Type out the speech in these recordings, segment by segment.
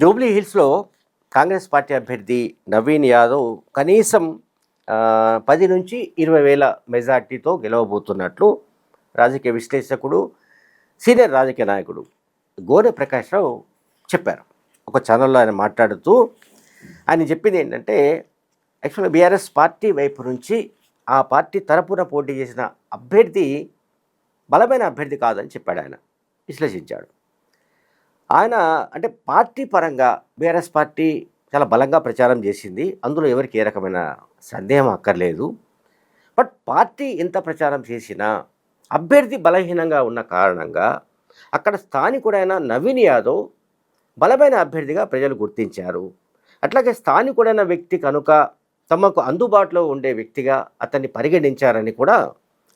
Jubilee హిల్స్లో Congress party అభ్యర్థి నవీన్ యాదవ్ కనీసం పది నుంచి ఇరవై వేల మెజార్టీతో గెలవబోతున్నట్లు రాజకీయ విశ్లేషకుడు సీనియర్ రాజకీయ నాయకుడు గోనె ప్రకాశ్రావు చెప్పారు. ఒక ఛానల్లో ఆయన మాట్లాడుతూ ఆయన చెప్పింది ఏంటంటే యాక్చువల్గా బీఆర్ఎస్ పార్టీ వైపు నుంచి ఆ పార్టీ తరపున పోటీ చేసిన అభ్యర్థి బలమైన అభ్యర్థి కాదని చెప్పాడు ఆయన. విశ్లేషించాడు. ఆయన అంటే పార్టీ పరంగా బీఆర్ఎస్ పార్టీ చాలా బలంగా ప్రచారం చేసింది. అందులో ఎవరికి ఏ రకమైన సందేహం అక్కర్లేదు. బట్ పార్టీ ఎంత ప్రచారం చేసినా అభ్యర్థి బలహీనంగా ఉన్న కారణంగా అక్కడ స్థానికుడైన నవీన్ యాదవ్ బలమైన అభ్యర్థిగా ప్రజలు గుర్తించారు. అట్లాగే స్థానికుడైన వ్యక్తి కనుక తమకు అందుబాటులో ఉండే వ్యక్తిగా అతన్ని పరిగణించారని కూడా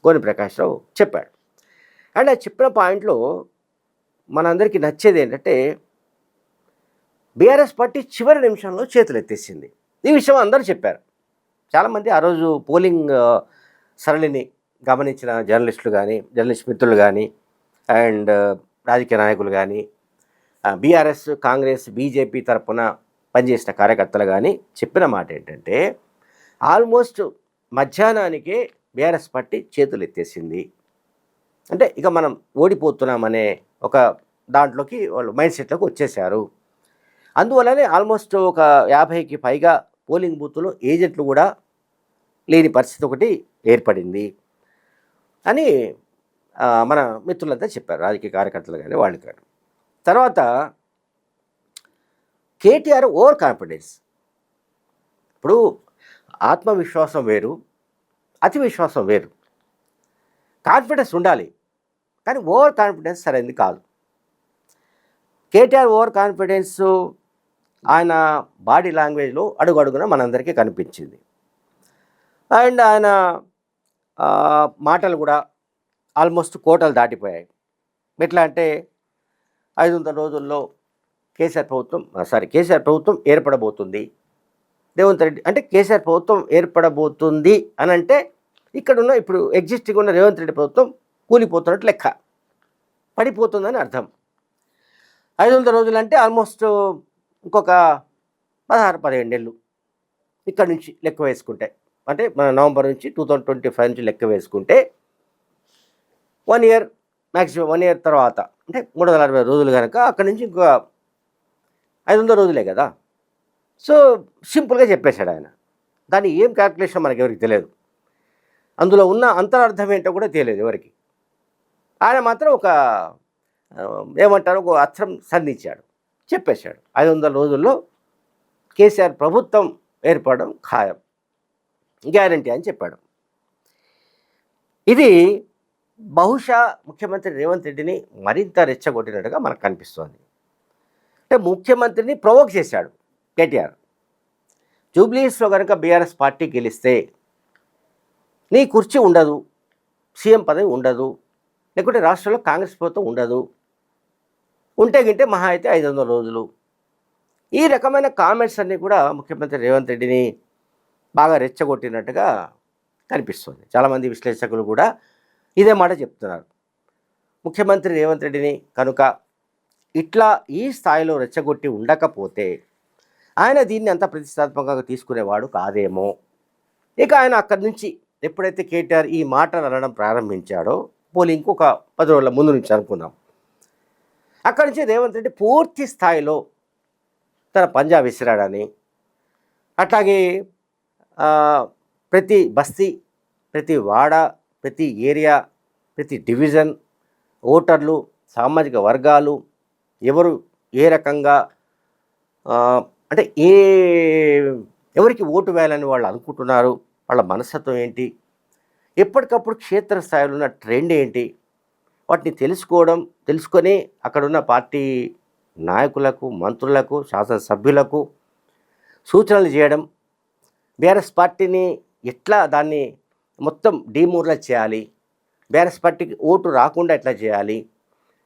గోని ప్రకాశ్రావు చెప్పాడు. అండ్ ఆ చెప్పిన పాయింట్లో మనందరికీ నచ్చేది ఏంటంటే బీఆర్ఎస్ పార్టీ చివరి నిమిషంలో చేతులు ఎత్తేసింది. ఈ విషయం అందరూ చెప్పారు. చాలామంది ఆ రోజు పోలింగ్ సరళిని గమనించిన జర్నలిస్టులు కానీ జర్నలిస్ట్ మిత్రులు కానీ అండ్ రాజకీయ నాయకులు కానీ బీఆర్ఎస్ కాంగ్రెస్ బీజేపీ తరఫున పనిచేసిన కార్యకర్తలు కానీ చెప్పిన మాట ఏంటంటే ఆల్మోస్ట్ మధ్యాహ్నానికే బీఆర్ఎస్ పార్టీ చేతులు ఎత్తేసింది. అంటే ఇక మనం ఓడిపోతున్నామనే ఒక దాంట్లోకి వాళ్ళు మైండ్ సెట్లోకి వచ్చేసారు అందువల్లనే ఆల్మోస్ట్ ఒక యాభైకి పైగా పోలింగ్ బూత్లో ఏజెంట్లు కూడా లేని పరిస్థితి ఒకటి ఏర్పడింది. అని మన మిత్రులంతా చెప్పారు రాజకీయ కార్యకర్తలు కానీ వాళ్ళు కానీ తర్వాత కేటీఆర్ ఓవర్ కాన్ఫిడెన్స్. ఇప్పుడు ఆత్మవిశ్వాసం వేరు అతి విశ్వాసం వేరు. కాన్ఫిడెన్స్ ఉండాలి. కానీ ఓవర్ కాన్ఫిడెన్స్ సరైనది కాదు. కేటీఆర్ ఓవర్ కాన్ఫిడెన్స్ ఆయన బాడీ లాంగ్వేజ్లో అడుగు అడుగున మనందరికీ కనిపించింది. అండ్ ఆయన మాటలు కూడా ఆల్మోస్ట్ కోటలు దాటిపోయాయి. ఎట్లా అంటే ఐదు వందల రోజుల్లో కేసీఆర్ ప్రభుత్వం సారీ కేసీఆర్ ప్రభుత్వం ఏర్పడబోతుంది. రేవంత్ రెడ్డి అంటే కేసీఆర్ ప్రభుత్వం ఏర్పడబోతుంది అని అంటే ఇక్కడున్న ఇప్పుడు ఎగ్జిస్టింగ్ ఉన్న రేవంత్ రెడ్డి ప్రభుత్వం కూలిపోతున్నట్టు లెక్క. పడిపోతుందని అర్థం. ఐదు వందల రోజులు అంటే ఆల్మోస్ట్ ఇంకొక పదహారు పదిహేడు నెలలు ఇక్కడ నుంచి లెక్క వేసుకుంటే. అంటే మన నవంబర్ నుంచి టూ థౌజండ్ ట్వంటీ ఫైవ్ నుంచి లెక్క వేసుకుంటే one year maximum one year తర్వాత అంటే మూడు వందల అరవై రోజులు కనుక అక్కడి నుంచి ఇంకో ఐదు వందల రోజులే కదా. సో సింపుల్గా చెప్పేశాడు ఆయన. దాని ఏం క్యాల్కులేషన్ మనకి ఎవరికి తెలియదు. అందులో ఉన్న అంతరార్థం ఏంటో కూడా తెలియదు ఎవరికి. ఆయన మాత్రం ఒక ఏమంటారు ఒక అస్త్రం సంధించాడు చెప్పేశాడు. ఐదు వందల రోజుల్లో కేసీఆర్ ప్రభుత్వం ఏర్పడడం ఖాయం. గ్యారంటీ అని చెప్పాడు. ఇది బహుశా ముఖ్యమంత్రి రేవంత్ రెడ్డిని మరింత రెచ్చగొట్టినట్టుగా మనకు కనిపిస్తోంది. అంటే ముఖ్యమంత్రిని ప్రొవోక్ చేశాడు కేటీఆర్. జూబ్లీస్లో కనుక బీఆర్ఎస్ పార్టీ గెలిస్తే నీ కుర్చీ ఉండదు సీఎం పదవి ఉండదు లేకుంటే రాష్ట్రంలో కాంగ్రెస్ ప్రభుత్వం ఉండదు. ఉంటే గింటే మహా అయితే ఐదు వందల రోజులు. ఈ రకమైన కామెంట్స్ అన్నీ కూడా ముఖ్యమంత్రి రేవంత్ రెడ్డిని బాగా రెచ్చగొట్టినట్టుగా కనిపిస్తుంది. చాలామంది విశ్లేషకులు కూడా ఇదే మాట చెప్తున్నారు. ముఖ్యమంత్రి రేవంత్ రెడ్డిని కనుక ఇట్లా ఈ స్థాయిలో రెచ్చగొట్టి ఉండకపోతే ఆయన దీన్ని అంత ప్రతిష్టాత్మకంగా తీసుకునేవాడు కాదేమో. ఇక ఆయన అక్కడి నుంచి ఎప్పుడైతే కేటీఆర్ ఈ మాటలు అనడం ప్రారంభించాడో పోలి ఇంకొక పది రోజుల ముందు నుంచి అనుకుందాం. అక్కడి నుంచి రేవంత్ రెడ్డి పూర్తి స్థాయిలో తన పంజాబ్ విసిరాడని అట్లాగే ప్రతి బస్తీ ప్రతి వాడ ప్రతి ఏరియా ప్రతి డివిజన్ ఓటర్లు సామాజిక వర్గాలు ఎవరు ఏ రకంగా అంటే ఏ ఎవరికి ఓటు వేయాలని వాళ్ళు అనుకుంటున్నారు వాళ్ళ మనస్తత్వం ఏంటి ఎప్పటికప్పుడు క్షేత్రస్థాయిలో ఉన్న ట్రెండ్ ఏంటి? వాటిని తెలుసుకోవడం తెలుసుకొని అక్కడున్న పార్టీ నాయకులకు మంత్రులకు శాసనసభ్యులకు సూచనలు చేయడం బీఆర్ఎస్ పార్టీని ఎట్లా దాన్ని మొత్తం డీమూరలైజ్ చేయాలి? బీఆర్ఎస్ పార్టీకి ఓటు రాకుండా ఎట్లా చేయాలి?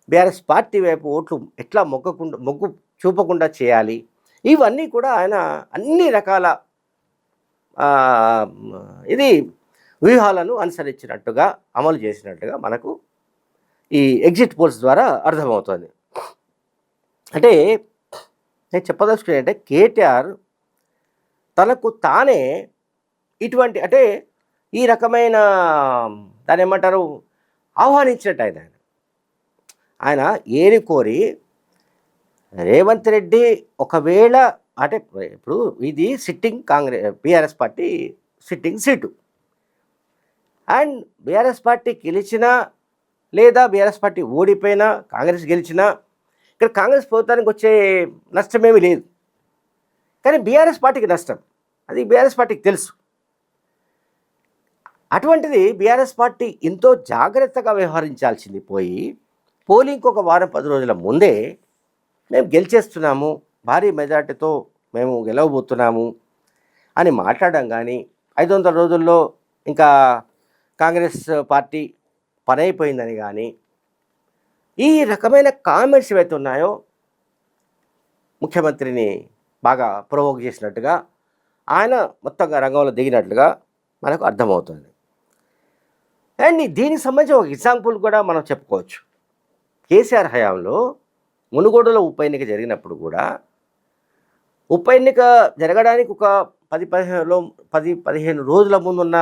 బీఆర్ఎస్ పార్టీ వైపు ఓట్లు ఎట్లా మొగ్గకుండా మొగ్గు చూపకుండా చేయాలి? ఇవన్నీ కూడా ఆయన అన్ని రకాల ఇది వ్యూహాలను అనుసరించినట్టుగా అమలు చేసినట్టుగా మనకు ఈ ఎగ్జిట్ పోల్స్ ద్వారా అర్థమవుతుంది. అంటే నేను చెప్పదలుచుకునే అంటే కేటీఆర్ తనకు తానే ఇటువంటి అంటే ఈ రకమైన దాని ఏమంటారు ఆహ్వానించినట్టు ఆయన. ఆయన ఏరి కోరి రేవంత్ రెడ్డి ఒకవేళ అంటే ఇప్పుడు ఇది sitting Congress BRS party sitting seat. And BRS party గెలిచినా లేదా బీఆర్ఎస్ పార్టీ ఓడిపోయినా కాంగ్రెస్ గెలిచినా ఇక్కడ కాంగ్రెస్ ప్రభుత్వానికి వచ్చే నష్టమేమీ లేదు. కానీ బీఆర్ఎస్ పార్టీకి నష్టం. అది బీఆర్ఎస్ పార్టీకి తెలుసు. అటువంటిది బీఆర్ఎస్ పార్టీ ఎంతో జాగ్రత్తగా వ్యవహరించాల్సింది పోయి పోలింగ్కి ఒక వారం పది రోజుల ముందే మేము గెలిచేస్తున్నాము భారీ మెజార్టీతో మేము గెలవబోతున్నాము అని మాట్లాడడం కానీ ఐదు వందల రోజుల్లో ఇంకా కాంగ్రెస్ పార్టీ పనైపోయిందని కానీ ఈ రకమైన కామెంట్స్ ఏవైతే ఉన్నాయో ముఖ్యమంత్రిని బాగా ప్రొవోక్ చేసినట్టుగా ఆయన మొత్తంగా రంగంలో దిగినట్లుగా మనకు అర్థమవుతుంది. అండ్ దీనికి సంబంధించి ఒక ఎగ్జాంపుల్ కూడా మనం చెప్పుకోవచ్చు. కేసీఆర్ హయాంలో మునుగోడులో ఉప ఎన్నిక జరిగినప్పుడు కూడా ఉప ఎన్నిక జరగడానికి ఒక పది పదిహేనులో పది పదిహేను రోజుల ముందున్న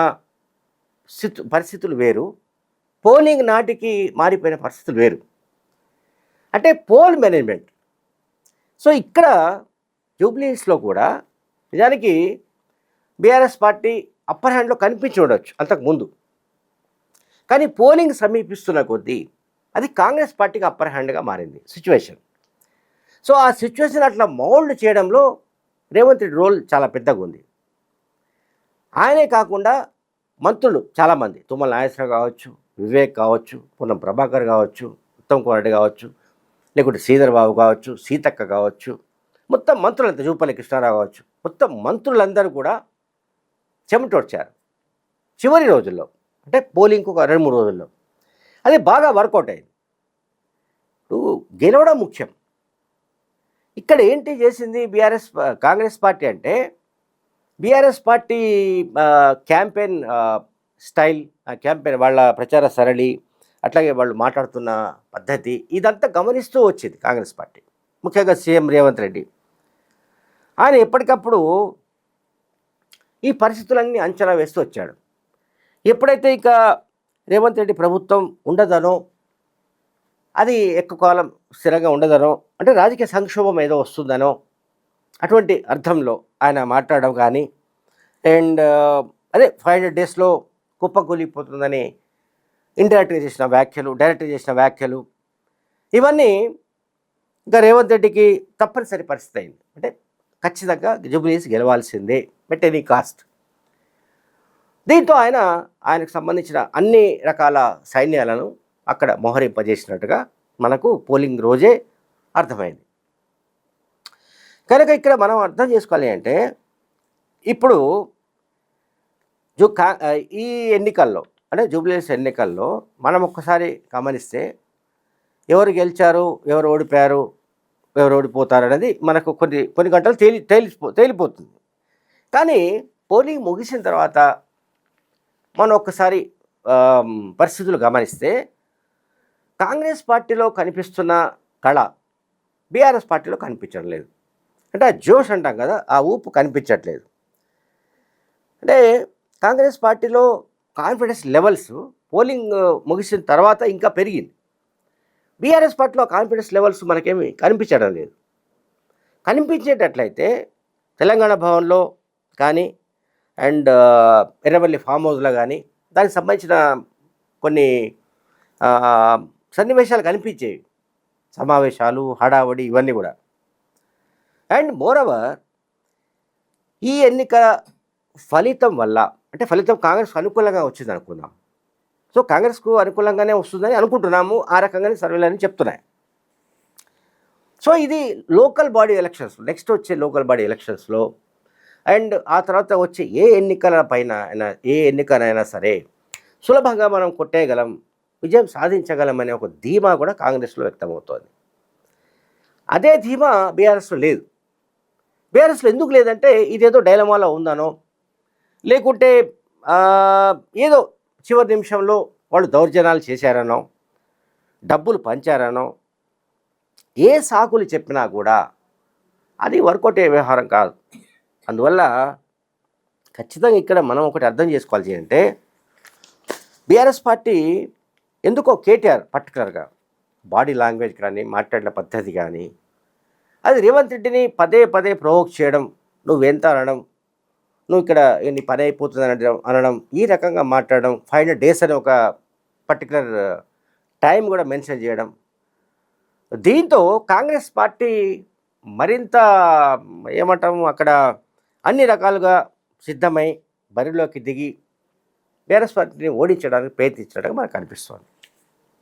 స్థితు పరిస్థితులు వేరు. పోలింగ్ నాటికి మారిపోయిన పరిస్థితులు వేరు. అంటే పోల్ మేనేజ్మెంట్. సో ఇక్కడ జూబ్లీస్లో కూడా నిజానికి బీఆర్ఎస్ పార్టీ అప్పర్ హ్యాండ్లో కనిపించి ఉండొచ్చు అంతకు ముందు. కానీ పోలింగ్ సమీపిస్తున్న కొద్దీ అది కాంగ్రెస్ పార్టీకి అప్పర్ హ్యాండ్గా మారింది సిచ్యువేషన్. సో ఆ సిచ్యువేషన్ అట్లా మౌల్డ్ చేయడంలో రేవంత్ రెడ్డి రోల్ చాలా పెద్దగా ఉంది. ఆయనే కాకుండా మంత్రులు చాలామంది. తుమ్మల నాగేశ్వరరావు కావచ్చు వివేక్ కావచ్చు పూర్ణం ప్రభాకర్ కావచ్చు ఉత్తమ్ కుమార్ రెడ్డి కావచ్చు లేకుంటే శ్రీధర్ బాబు కావచ్చు సీతక్క కావచ్చు మొత్తం మంత్రులంతా జూపల్లి కృష్ణారావు కావచ్చు. మొత్తం మంత్రులందరూ కూడా చెమటోడ్చారు చివరి రోజుల్లో అంటే పోలింగ్ ఒక రెండు మూడు రోజుల్లో. అది బాగా వర్కౌట్ అయింది. ఇప్పుడు గెలవడం ముఖ్యం. ఇక్కడ ఏంటి చేసింది బీఆర్ఎస్ కాంగ్రెస్ పార్టీ అంటే BRS party campaign style campaign వాళ్ళ ప్రచార సరళి అట్లాగే వాళ్ళు మాట్లాడుతున్న పద్ధతి ఇదంతా గమనిస్తూ వచ్చింది కాంగ్రెస్ పార్టీ. ముఖ్యంగా సీఎం రేవంత్ రెడ్డి. ఆయన ఎప్పటికప్పుడు ఈ పరిస్థితులన్నీ అంచనా వేస్తూ వచ్చాడు. ఎప్పుడైతే ఇక రేవంత్ రెడ్డి ప్రభుత్వం ఉండదనో అది ఎక్కువ కాలం స్థిరంగా ఉండదనో అంటే రాజకీయ సంక్షోభం ఏదో వస్తుందనో అటువంటి అర్థంలో ఆయన మాట్లాడడం కానీ అండ్ అదే ఫైవ్ హండ్రెడ్ డేస్లో కుప్పకూలిపోతుందని ఇండైరెక్ట్గా చేసిన వ్యాఖ్యలు డైరెక్ట్గా చేసిన వ్యాఖ్యలు ఇవన్నీ ఇంకా రేవంత్ రెడ్డికి తప్పనిసరి పరిస్థితి అయింది. అంటే ఖచ్చితంగా జూబ్లీస్ గెలవాల్సిందే బట్ ఎనీ కాస్ట్. దీంతో ఆయన ఆయనకు సంబంధించిన అన్ని రకాల సైన్యాలను అక్కడ మోహరింపజేసినట్టుగా మనకు పోలింగ్ రోజే అర్థమైంది. కనుక ఇక్కడ మనం అర్థం చేసుకోవాలి అంటే ఇప్పుడు జూ కా ఈ ఎన్నికల్లో అంటే జూబ్లీస్ ఎన్నికల్లో మనం ఒక్కసారి గమనిస్తే ఎవరు గెలిచారు ఎవరు ఓడిపోయారు ఎవరు ఓడిపోతారు అనేది మనకు కొన్ని కొన్ని గంటలు తేలి తేలిపో తేలిపోతుంది. కానీ పోలింగ్ ముగిసిన తర్వాత మనం ఒక్కసారి పరిస్థితులు గమనిస్తే కాంగ్రెస్ పార్టీలో కనిపిస్తున్న కళ బీఆర్ఎస్ పార్టీలో కనిపించడం లేదు. అంటే ఆ జోష్ అంటాం కదా ఆ ఊపు కనిపించట్లేదు. అంటే కాంగ్రెస్ పార్టీలో కాన్ఫిడెన్స్ లెవెల్స్ పోలింగ్ ముగిసిన తర్వాత ఇంకా పెరిగింది. బీఆర్ఎస్ పార్టీలో కాన్ఫిడెన్స్ లెవెల్స్ మనకేమి కనిపించడం లేదు. కనిపించేటట్లయితే తెలంగాణ భవన్లో కానీ అండ్ ఎర్రవల్లి ఫామ్ హౌస్లో కానీ దానికి సంబంధించిన కొన్ని సన్నివేశాలు కనిపించేవి. సమావేశాలు హడావడి ఇవన్నీ కూడా. అండ్ మోరవర్ ఈ ఎన్నిక ఫలితం వల్ల అంటే ఫలితం కాంగ్రెస్కు అనుకూలంగా వచ్చింది అనుకుందాం. సో కాంగ్రెస్కు అనుకూలంగానే వస్తుందని అనుకుంటున్నాము ఆ రకంగానే సర్వేలని చెప్తున్నాయి. సో ఇది లోకల్ బాడీ ఎలక్షన్స్ నెక్స్ట్ వచ్చే లోకల్ బాడీ ఎలక్షన్స్లో అండ్ ఆ తర్వాత వచ్చే ఏ ఎన్నికల పైన అయినా ఏ ఎన్నికనైనా సరే సులభంగా మనం కొట్టేయగలం విజయం సాధించగలం అనే ఒక ధీమా కూడా కాంగ్రెస్లో వ్యక్తమవుతోంది. అదే ధీమా బీఆర్ఎస్లో లేదు. బీఆర్ఎస్లో ఎందుకు లేదంటే ఇదేదో డైలమాలో ఉందనో. లేకుంటే ఏదో చివరి నిమిషంలో వాళ్ళు దౌర్జన్యాలు చేశారనో డబ్బులు పంచారనో ఏ సాకులు చెప్పినా కూడా అది వర్కౌట్ అయ్యే వ్యవహారం కాదు. అందువల్ల ఖచ్చితంగా ఇక్కడ మనం ఒకటి అర్థం చేసుకోవాల్సి అంటే బీఆర్ఎస్ పార్టీ ఎందుకో కేటీఆర్ పర్టికులర్గా బాడీ లాంగ్వేజ్ కానీ మాట్లాడిన పద్ధతి కానీ అది రేవంత్ రెడ్డిని పదే పదే ప్రవోక్ చేయడం నువ్వు ఎంత అనడం నువ్వు ఇక్కడ నీ పని అయిపోతుంది అనడం అనడం ఈ రకంగా మాట్లాడడం ఫైవ్ హండ్రెడ్ డేస్ అనే ఒక పర్టికులర్ టైం కూడా మెన్షన్ చేయడం. దీంతో కాంగ్రెస్ పార్టీ మరింత ఏమంటాము అక్కడ అన్ని రకాలుగా సిద్ధమై బరిలోకి దిగి బీఆర్ఎస్ పార్టీని ఓడించడానికి ప్రయత్నించడానికి మనకు అనిపిస్తుంది.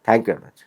Thank you very much.